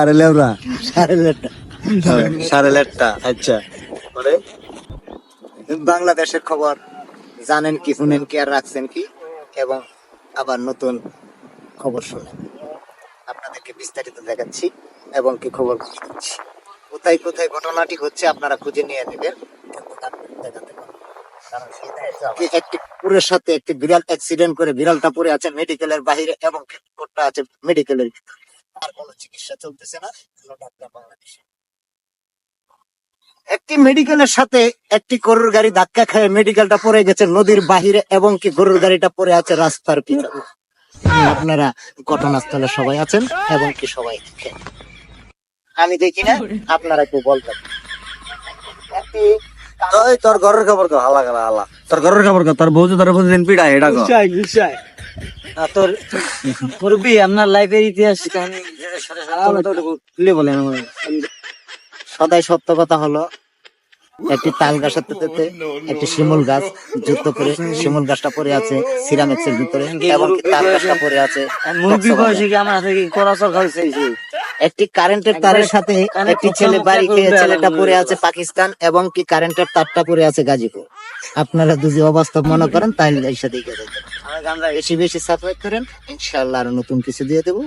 সাড়ে আচ্ছা। বাংলাদেশের খবর, জানেন কি, শুনেন কি, আর রাখছেন কি, এবং আবার নতুন খবর শুনেন। আপনাদেরকে বিস্তারিত দেখাচ্ছি। এবং কি খবর কোথায় কোথায় ঘটনাটি হচ্ছে আপনারা খুঁজে নিয়ে নেবেন। একটি কুকুরের সাথে একটি বিড়াল অ্যাক্সিডেন্ট করে বিড়ালটা পড়ে আছে মেডিকেলের বাইরে এবং কুকুরটা আছে মেডিকেলের আর কোনো চিকিৎসা চলতেছে না ডাক্তার বাংলাদেশে। একটি মেডিকেলের সাথে একটি গরুর গাড়ি ধাক্কা খেয়ে মেডিকেলটা পড়ে গেছে নদীর বাহিরে এবং কি গরুর গাড়িটা পড়ে আছে রাস্তার পিছনে আপনারা ঘটনাস্থলে সবাই আছেন এবং কি সবাই আমি দেখি না আপনারা একটু বলবেন ওই তোর ঘরের খবর কো হালা হালা। তোর ঘরের খবর কো তোর বউ তোর প্রতিদিন পিড়া এটা কো তোর মুরব্বী আপনার লাইফের ইতিহাস কাহিনী খুলে বলেন। সদাই সত্য কথা হলো একটি তাল গাছের তেতে একটি শিমুল গাছ যুদ্ধ করে শিমুল গাছটা পড়ে আছে সিরামিক্সের ভিতরে এবং তাল গাছটা পড়ে আছে। মুরব্বী। বয়সে কি আমার হাতে কি করাচর খাইছে? একটি কারেন্টের তারের সাথে একটি ছেলে বাড়ি খেয়ে ছেলেটা পড়ে আছে পাকিস্তান এবং কি কারেন্টের তারটা পড়ে আছে গাজীপুর। আপনারা দুজি অবাস্তব মনে করেন তাহলে এর সাথে দেখবেন বেশি বেশি সাপোর্ট করেন ইনশাআল্লাহ আরও নতুন কিছু দিয়ে দেবো।